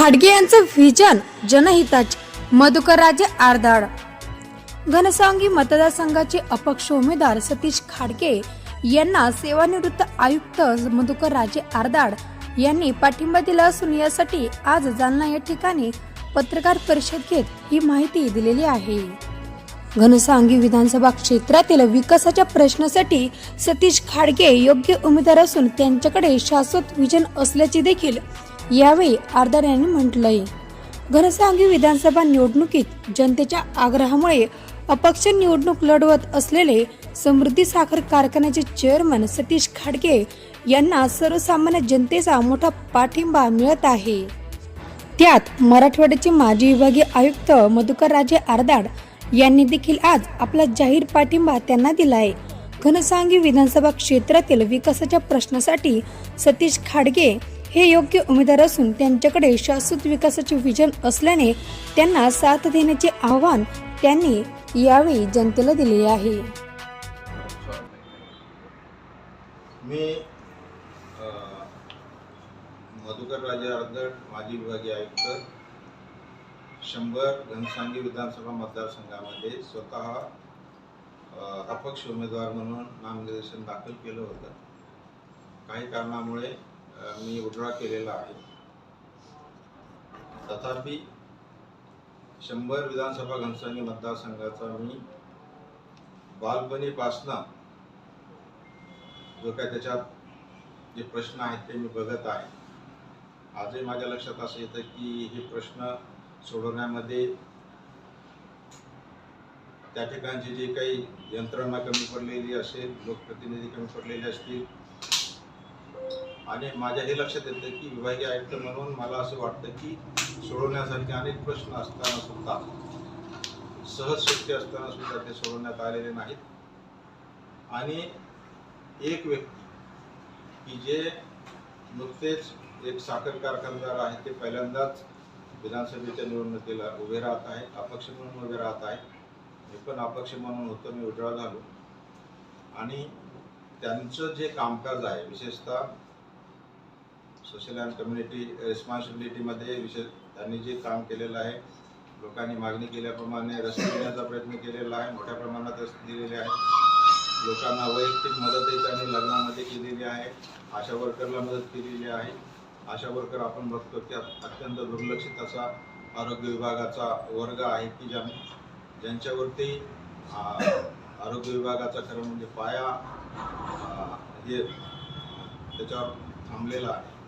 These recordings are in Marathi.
घाडगे यांचं व्हिजन जनहिताचे. मधुकरराजे आरदाड. घनसांगी मतदारसंघाचे अपक्ष उमेदवार सतीश खाडगे यांना सेवानिवृत्त आयुक्त मधुकर राजे आरदाड यांनी पाठिंबा दिला असून यासाठी आज जालना या ठिकाणी पत्रकार परिषद घेत ही माहिती दिलेली आहे. घनसांगी विधानसभा क्षेत्रातील विकासाच्या प्रश्नासाठी सतीश खाडगे योग्य उमेदवार असून त्यांच्याकडे शाश्वत विजन असल्याचे देखील यावेळी आरदार यांनी म्हटलंय घनसांगी विधानसभा निवडणुकीत जनतेच्या आग्रहामुळे अपक्ष निवडणूक लढवत असलेले समृद्धी साखर कारखान्याचे चेअरमन सतीश खाडगे यांना सर्वसामान्य जनतेचा मोठा पाठिंबा मिळत आहे. त्यात मराठवाड्याचे माजी विभागीय आयुक्त मधुकर राजे आरदाड यांनी देखील आज आपला जाहीर पाठिंबा त्यांना दिलाय. घनसांगी विधानसभा क्षेत्रातील विकासाच्या प्रश्नासाठी सतीश खाडगे हे योग्य उमेदवार असून त्यांच्याकडे शाश्वत विकासाचे विजन असल्याने त्यांना साथ देण्याचे आव्हान त्यांनी यावेळी जनतेला दिले आहे. मी मधुकर राजे अर्दड माजी विभागीय आयुक्त शंभर घनसांगी विधानसभा मतदारसंघामध्ये स्वतः अपक्ष उमेदवार म्हणून नामनिर्देशन दाखल केलं होतं. काही कारणामुळे मी विड्रॉ केलेला आहे. तथापि शंभर विधानसभा घनसानी मतदारसंघाचा मी बालपणीपासनं जो काय त्याच्यात जे प्रश्न आहेत ते मी बघत आहे. आजही माझ्या लक्षात असं येतं की हे प्रश्न सोडवण्यामध्ये त्या ठिकाणची जी काही यंत्रणा कमी पडलेली असेल लोकप्रतिनिधी कमी पडलेले असतील आणि माझ्या हे लक्षात येतं की विभागीय आयुक्त म्हणून मला असं वाटतं की सोडवण्यासारखे अनेक प्रश्न असताना सुद्धा सहज शक्य असताना सुद्धा ते सोडवण्यात आलेले नाहीत. आणि एक व्यक्ती की जे नुकतेच एक साखर कारखानदार आहे ते पहिल्यांदाच विधानसभेच्या निवडणुकीला उभे राहत आहे अपक्ष म्हणून उभे राहत आहे. मी पण अपक्ष म्हणून होतो मी उजळा झालो. आणि त्यांचं जे कामकाज आहे विशेषतः सोशल अँड कम्युनिटी रिस्पॉन्सिबिलिटीमध्ये विशेष त्यांनी जे काम केलेलं आहे लोकांनी मागणी केल्याप्रमाणे रस्ते देण्याचा प्रयत्न केलेला आहे मोठ्या प्रमाणात रस्ते दिलेले आहेत. लोकांना वैयक्तिक मदतही त्यांनी लग्नामध्ये केलेली आहे आशा वर्करला मदत केलेली आहे. आशा वर्कर आपण बघतो की अत्यंत दुर्लक्षित असा आरोग्य विभागाचा वर्ग आहे की ज्या ज्यांच्यावरती आरोग्य विभागाचा खरं म्हणजे पाया हे त्याच्यावर थांबलेला आहे.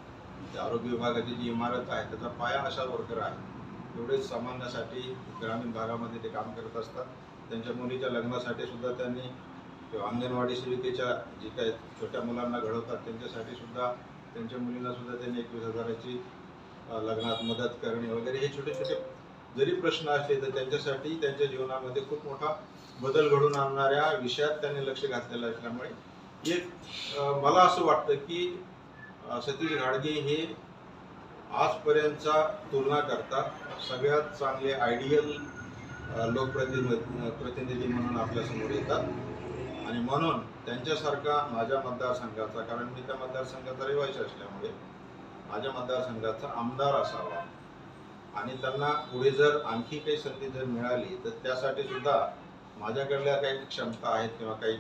म्हणजे आरोग्य विभागाची जी इमारत आहे त्याचा पाया अशा वर्कर आहे एवढेच सामान्यासाठी ग्रामीण भागामध्ये ते काम करत असतात. त्यांच्या मुलीच्या लग्नासाठी सुद्धा त्यांनी अंगणवाडी सेविकेच्या जी काही छोट्या मुलांना घडवतात त्यांच्यासाठी सुद्धा त्यांच्या मुलींना सुद्धा त्यांनी एकवीस हजाराची लग्नात मदत करणे वगैरे हे छोटे छोटे जरी प्रश्न असले तर त्यांच्यासाठी त्यांच्या जीवनामध्ये खूप मोठा बदल घडून आणणाऱ्या विषयात त्यांनी लक्ष घातलेलं असल्यामुळे एक मला असं वाटतं की सतीश घाडगे हे आजपर्यंतचा तुलना करता सगळ्यात चांगले आयडियल लोकप्रतिनिधी प्रतिनिधी म्हणून आपल्यासमोर येतात. आणि म्हणून त्यांच्यासारखा माझ्या मतदारसंघाचा कारण मी त्या मतदारसंघाचा रहिवासी असल्यामुळे माझ्या मतदारसंघाचा आमदार असावा. आणि त्यांना पुढे जर आणखी काही संधी जर मिळाली तर त्यासाठी सुद्धा माझ्याकडल्या काही क्षमता आहेत किंवा काही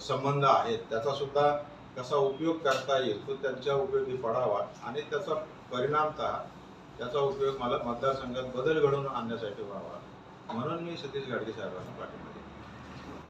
संबंध आहेत त्याचा सुद्धा कसा उपयोग करता येईल तो त्यांच्या उपयोगी पडावा आणि त्याचा परिणामतः त्याचा उपयोग मला मतदारसंघात बदल घडवून आणण्यासाठी व्हावा. म्हणून मी सतीश गाडगे साहेबांना पाठिंबा